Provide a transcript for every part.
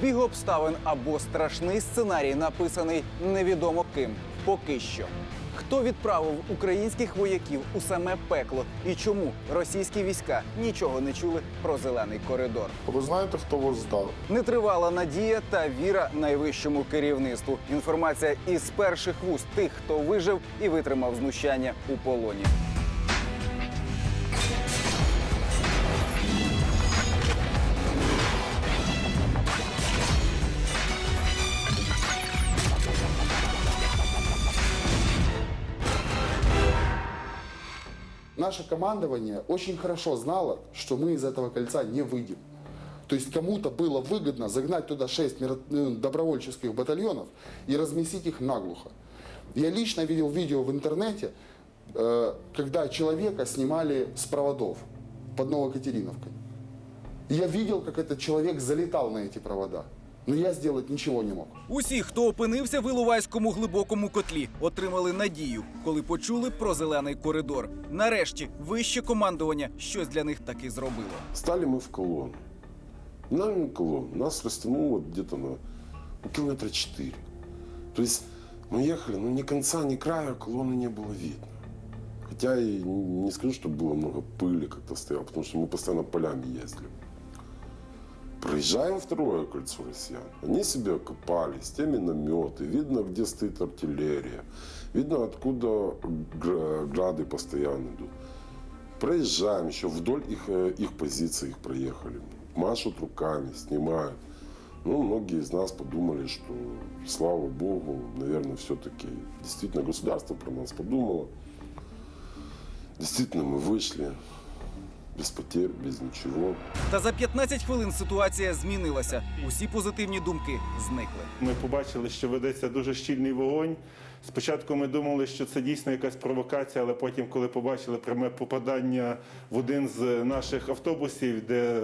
Збіг обставин або страшний сценарій, написаний невідомо ким. Поки що. Хто відправив українських вояків у саме пекло і чому російські війська нічого не чули про зелений коридор? Ви знаєте, хто вас здав? Нетривала надія та віра найвищому керівництву. Інформація із перших вуст тих, хто вижив і витримав знущання у полоні. Наше командование очень хорошо знало, что мы из этого кольца не выйдем. То есть кому-то было выгодно загнать туда 6 добровольческих батальонов и разместить их наглухо. Я лично видел видео в интернете, э, когда человека снимали с проводов под Новокатериновкой. Я видел, как этот человек залетал на эти провода. Но я сделать ничего не мог. Усі, хто опинився в Іловайському глибокому котлі, отримали надію, коли почули про зелений коридор. Нарешті вище командування щось для них таки зробило. Стали мы в колонну. Нам колонну. Нас растянуло где-то на ну, километра 4. То есть мы ехали, но ни конца, ни края колонны не было видно. Хотя и не скажу, что было много пыли как-то стояло, потому что мы постоянно полями ездили. Проезжаем второе кольцо россиян. Они себе копали, с теми минометы. Видно, где стоит артиллерия. Видно, откуда гра- грады постоянно идут. Проезжаем еще вдоль их, э, их позиций, их проехали. Машут руками, снимают. Ну, многие из нас подумали, что, слава богу, наверное, все-таки действительно государство про нас подумало. Действительно, мы вышли без потерь, без ничего. Та за 15 хвилин ситуація змінилася. Усі позитивні думки зникли. Ми побачили, що ведеться дуже щільний вогонь. Спочатку ми думали, що це дійсно якась провокація, але потім, коли побачили пряме попадання в один з наших автобусів, де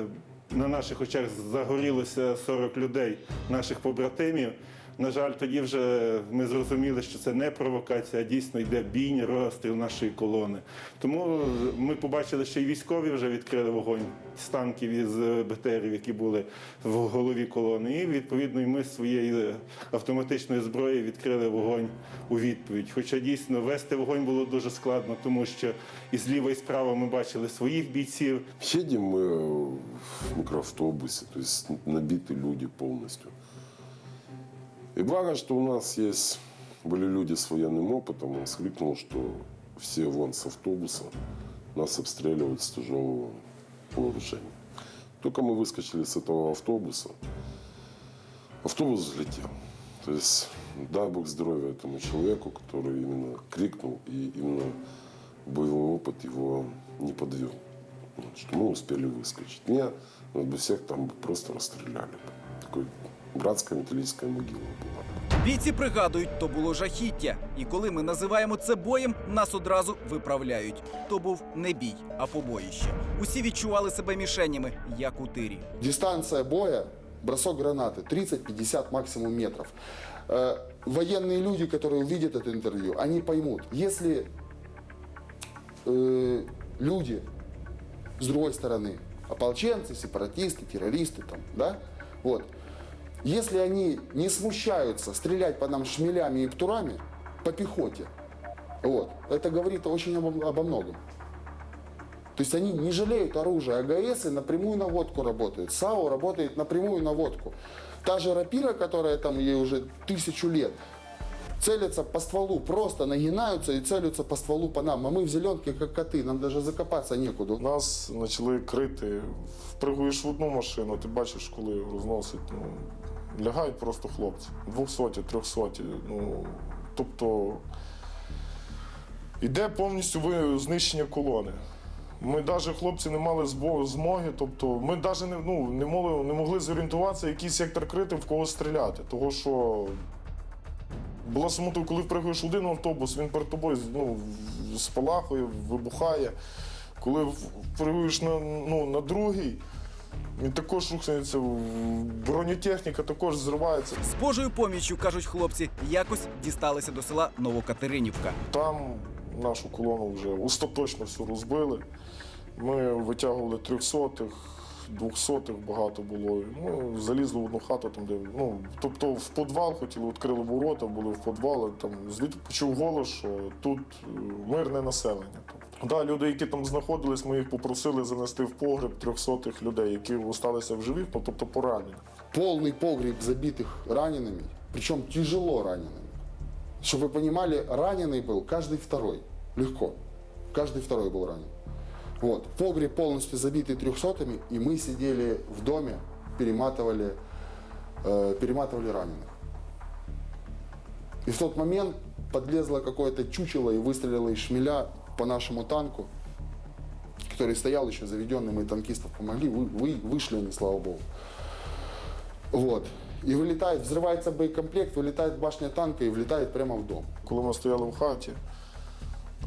на наших очах загорілося 40 людей, наших побратимів. На жаль, тоді вже ми зрозуміли, що це не провокація, а дійсно йде бійня, розстріл нашої колони. Тому ми побачили, що і військові вже відкрили вогонь з танків і з БТРів, які були в голові колони. І відповідно і ми з своєї автоматичної зброї відкрили вогонь у відповідь. Хоча дійсно вести вогонь було дуже складно, тому що і зліва, і справа ми бачили своїх бійців. Едем мы в микроавтобусе, то есть люди полностью. И благо, что у нас есть, были люди с военным опытом, он скрикнул, что все вон с автобуса нас обстреливают с тяжелого вооружения. Только мы выскочили с этого автобуса, автобус взлетел. То есть, дай бог здоровья этому человеку, который именно крикнул, и именно боевой опыт его не подвел. Вот, что мы успели выскочить. Меня нас бы всех там просто расстреляли. Такой братская металлическая могила была. Бійці пригадують, то було жахіття. І коли ми називаємо це боєм, нас одразу виправляють. То був не бій, а побоїще. Усі відчували себе мішенями, як у тирі. Дистанция боя, бросок гранаты 30-50 максимум метров. Э, военные люди, которые увидят это интервью, они поймут, если э, люди с другой стороны, ополченцы, сепаратисты, террористы, там, да, вот, если они не смущаются стрелять по нам шмелями и птурами, по пехоте, вот, это говорит очень обо, обо многом. То есть они не жалеют оружия. АГС напрямую на водку работают. САУ работает напрямую на водку. Та же рапира, которая там ей уже тысячу лет, целятся по стволу, просто нагинаются и целятся по стволу по нам. А мы в зеленке, как коты, нам даже закопаться некуда. Нас почали крити. Впригуєш в одну машину, ти бачиш, коли розносить. Ну, лягають просто хлопці. Двохсоті, трьохсоті. Ну, тобто йде повністю знищення колони. Ми навіть хлопці не мали змоги, тобто ми навіть не, ну, не, могли, не могли зорієнтуватися, який сектор крити, в кого стріляти. Того що була самоту, коли впригуєш один автобус, він перед тобою ну, спалахує, вибухає. Коли впригуєш на, ну, на другий, він також рухається, бронетехніка також зривається. З Божою поміччю, кажуть хлопці, якось дісталися до села Новокатеринівка. Там нашу колону вже остаточно все розбили. Ми витягували трьохсотих, двохсотих багато було. Ну, залізли в одну хату, там, де, ну, тобто в підвал хотіли, відкрили ворота, були в підвалі, там, звідти почув голос, що тут е, мирне населення. Тобто, да, люди, які там знаходились, ми їх попросили занести в погреб трьохсотих людей, які залишилися в живих, ну, тобто поранені. Полный погреб забитых ранеными, причем тяжело ранеными. Чтобы вы понимали, раненый был каждый второй. Легко. Каждый второй был ранен. Вот. Погреб полностью забитый трехсотыми, и мы сидели в доме, перематывали, э, перематывали раненых. И в тот момент подлезло какое-то чучело и выстрелило из шмеля по нашему танку, который стоял еще заведенный, мы танкистов помогли, вы, вы- вышли они, слава богу. Вот. И вылетает, взрывается боекомплект, вылетает башня танка и влетает прямо в дом. Коли ми стояли в хаті,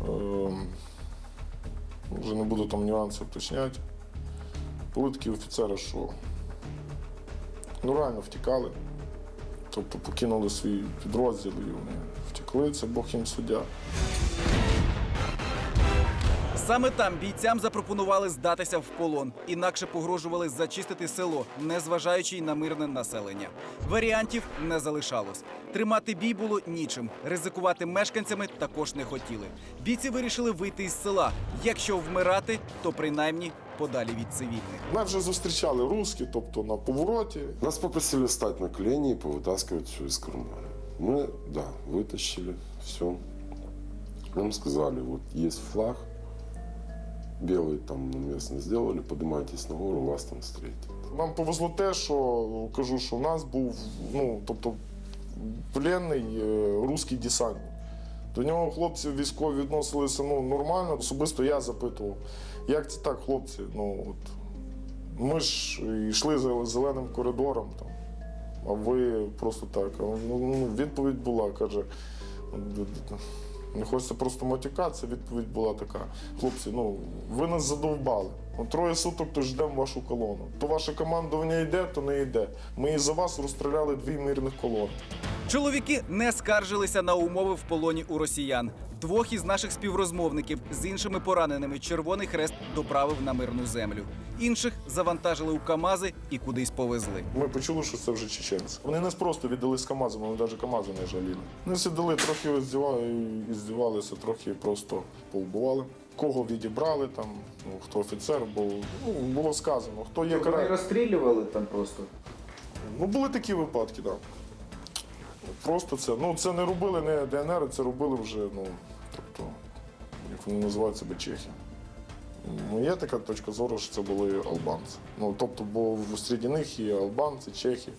ем, вже не буду там нюанси уточняти, були такі офіцери, що ну, реально втікали. Тобто покинули свої підрозділи і вони втекли, це Бог їм суддя. Саме там бійцям запропонували здатися в полон, інакше погрожували зачистити село, незважаючи й на мирне населення. Варіантів не залишалось. Тримати бій було нічим. Ризикувати мешканцями також не хотіли. Бійці вирішили вийти із села. Якщо вмирати, то принаймні подалі від цивільних. Нас вже зустрічали русські, тобто на повороті. Нас попросили встать на колени и повытаскивать все из кармана. Мы, да, вытащили все. Нам сказали, вот есть флаг, белый там местно сделали, поднимайтесь на гору, вас там встретят. Нам повезло те, що кажу, що в нас був ну, тобто, пленний е, русський десантник. До нього хлопці військові відносилися ну, нормально. Особисто я запитував, як це так, хлопці? Ну, от, ми ж йшли за зеленим коридором, там, а ви просто так. Ну, ну, відповідь була, каже. Не хочеться просто матюкатися, відповідь була така. Хлопці, ну ви нас задовбали. Троє суток то ждемо вашу колону. То ваше командування йде, то не йде. Ми із за вас розстріляли дві мирних колони. Чоловіки не скаржилися на умови в полоні у росіян. Двох із наших співрозмовників з іншими пораненими Червоний Хрест доправив на мирну землю. Інших завантажили у КАМАЗи і кудись повезли. Ми почули, що це вже чеченці. Вони нас просто віддали з КАМАЗом, вони навіть КАМАЗу не жаліли. Вони сиділи, трохи здівали, здівалися, трохи просто повбували. Кого відібрали там, ну, хто офіцер, бо ну, було сказано, хто є кара... розстрілювали там просто. Ну, були такі випадки, так. Да. Просто це. Ну, це не робили не ДНР, це робили вже, ну, тобто, як вони називають себе чехи. Ну, є така точка зору, що це були албанці. Ну, тобто, бо серед них є албанці, чехи,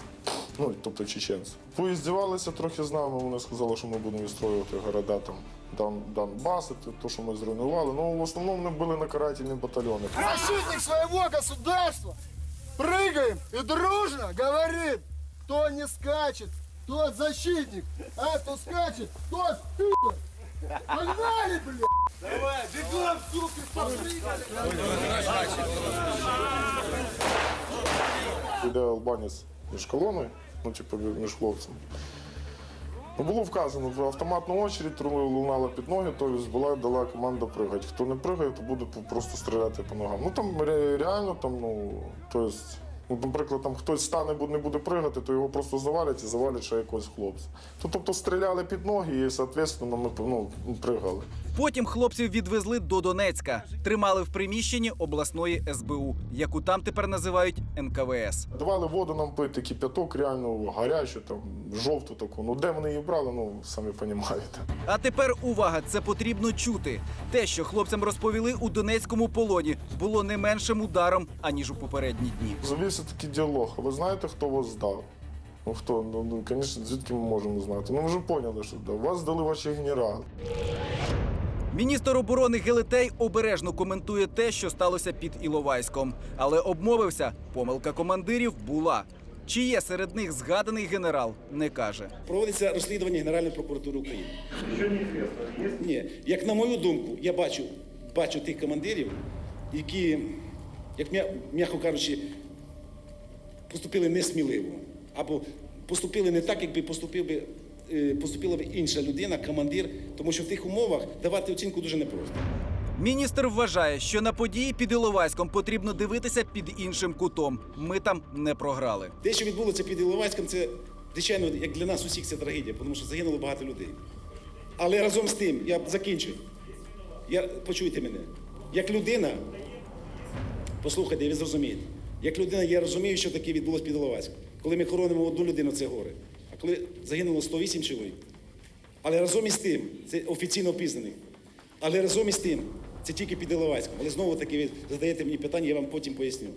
ну, тобто чеченці. Поїздівалися трохи з нами, вони сказали, що ми будемо відстроювати города там. Дон, Донбас, це те, що ми зруйнували. Ну, в основному ми були на карательні батальйони. Защитник своего государства прыгаем и дружно говорит, кто не скачет, тот защитник, а кто скачет, тот пи***. Погнали, блядь! Давай, бегом, суки, попрыгали! Іде албанець між колоною, ну, типу, між хлопцями. Ну, було вказано, в автоматну очередь лунала під ноги, тобто була дала команда пригати. Хто не пригає, то буде просто стріляти по ногам. Ну там реально там, ну, тобто, ну, наприклад, там хтось стане, не буде пригати, то його просто завалять і завалять ще якогось хлопця. То, тобто стріляли під ноги і, соответственно, ми ну, пригали. Потім хлопців відвезли до Донецька, тримали в приміщенні обласної СБУ, яку там тепер називають НКВС. Давали воду нам пити, кип'яток, реально гарячу, там, жовту таку. Ну де вони її брали, ну самі розумієте. А тепер увага, це потрібно чути. Те, що хлопцям розповіли у Донецькому полоні, було не меншим ударом аніж у попередні дні. Завівся такий діалог. Ви знаєте, хто вас здав? Ну хто? Ну, ну звісно, звідки ми можемо знати? Ну, ми вже поняли, що здав. Вас здали ваші генерали. Міністр оборони Гелетей обережно коментує те, що сталося під Іловайськом, але обмовився. Помилка командирів була. Чи є серед них згаданий генерал, не каже. Проводиться розслідування Генеральної прокуратури України. Що не Ні, як на мою думку, я бачу, бачу тих командирів, які, як м'яко кажучи, поступили несміливо. Або поступили не так, якби поступив би, е, поступила б інша людина, командир, тому що в тих умовах давати оцінку дуже непросто. Міністр вважає, що на події під Іловайськом потрібно дивитися під іншим кутом. Ми там не програли. Те, що відбулося під Іловайськом, це, звичайно, як для нас усіх це трагедія, тому що загинуло багато людей. Але разом з тим, я закінчу. Я, почуйте мене. Як людина, послухайте, ви зрозумієте. Як людина, я розумію, що таке відбулося під Іловайськом. Коли ми хоронимо одну людину, це горе. А коли загинуло 108 чоловік. Але разом із тим, це офіційно опізнаний. Але разом із тим, це тільки під Іловайськом. Але знову таки ви задаєте мені питання, я вам потім поясню.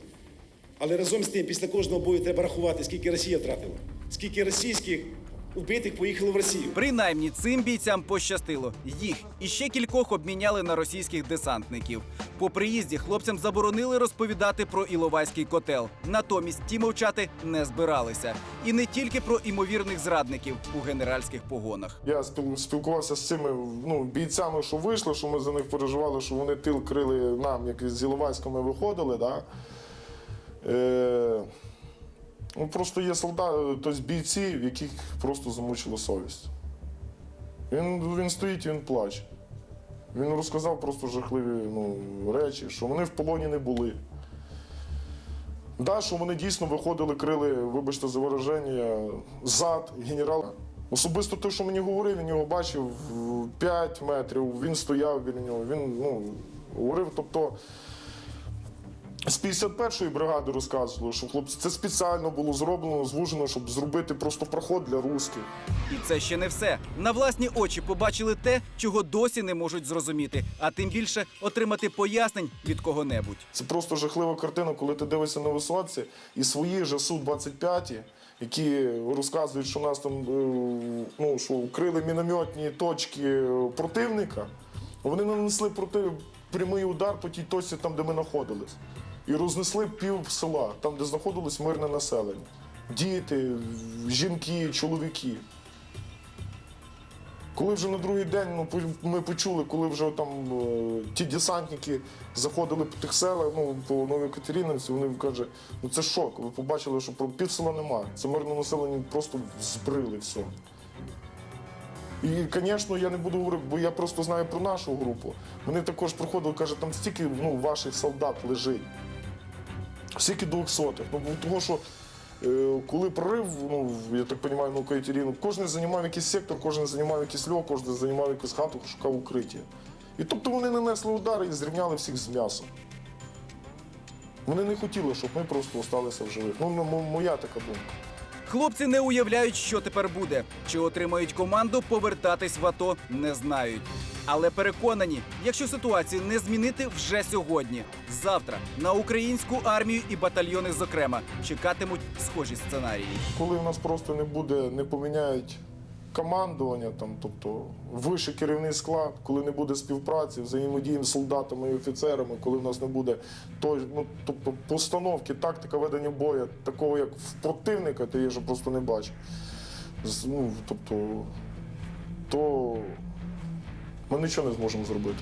Але разом з тим, після кожного бою треба рахувати, скільки Росія втратила, скільки російських убитих поїхало в Росію. Принаймні цим бійцям пощастило. Їх і ще кількох обміняли на російських десантників. По приїзді хлопцям заборонили розповідати про Іловайський котел. Натомість ті мовчати не збиралися. І не тільки про імовірних зрадників у генеральських погонах. Я спілкувався з цими ну, бійцями, що вийшли, що ми за них переживали, що вони тил крили нам, як з Іловайська ми виходили. Да? Е, ну, просто є солдати, тобто бійці, в яких просто замучила совість. Він, він стоїть і він плаче. Він розказав просто жахливі ну, речі, що вони в полоні не були. Да, що вони дійсно виходили, крили, вибачте за вираження, зад генерала. Особисто те, що мені говорив, він його бачив 5 метрів, він стояв біля нього, він ну, говорив, тобто. З 51-ї бригади розказували, що хлопці це спеціально було зроблено, звужено, щоб зробити просто проход для русських. І це ще не все. На власні очі побачили те, чого досі не можуть зрозуміти, а тим більше отримати пояснень від кого-небудь. Це просто жахлива картина, коли ти дивишся на висотці і свої ж Су-25, які розказують, що нас там е, ну, що вкрили мінометні точки противника, вони нанесли проти прямий удар по тій точці, там, де ми знаходились. І рознесли пів села, там, де знаходилось мирне населення. Діти, жінки, чоловіки. Коли вже на другий день ну, ми почули, коли вже там е, ті десантники заходили по тих селах, ну, по Новій Катеринівці, вони кажуть, ну це шок. Ви побачили, що пів села немає. Це мирне населення просто збрили все. І, звісно, я не буду говорити, бо я просто знаю про нашу групу. Вони також проходили, каже, там стільки ну, ваших солдат лежить. Стільки двохсотих. Ну, бо того, що е, коли прорив, ну, я так розумію, ну, Катерину, кожен займав якийсь сектор, кожен займав якийсь льох, кожен займав якусь хату, шукав укриття. І тобто вони нанесли удари і зрівняли всіх з м'ясом. Вони не хотіли, щоб ми просто залишилися в живих. Ну, моя така думка. Хлопці не уявляють, що тепер буде. Чи отримають команду повертатись в АТО, не знають. Але переконані, якщо ситуацію не змінити вже сьогодні, завтра на українську армію і батальйони, зокрема, чекатимуть схожі сценарії. Коли в нас просто не буде, не поміняють командування, там, тобто вищий керівний склад, коли не буде співпраці, взаємодії з солдатами і офіцерами, коли в нас не буде той, ну, тобто постановки, тактика ведення бою, такого як в противника, то я вже просто не бачу. Ну, тобто, то ми нічого не зможемо зробити.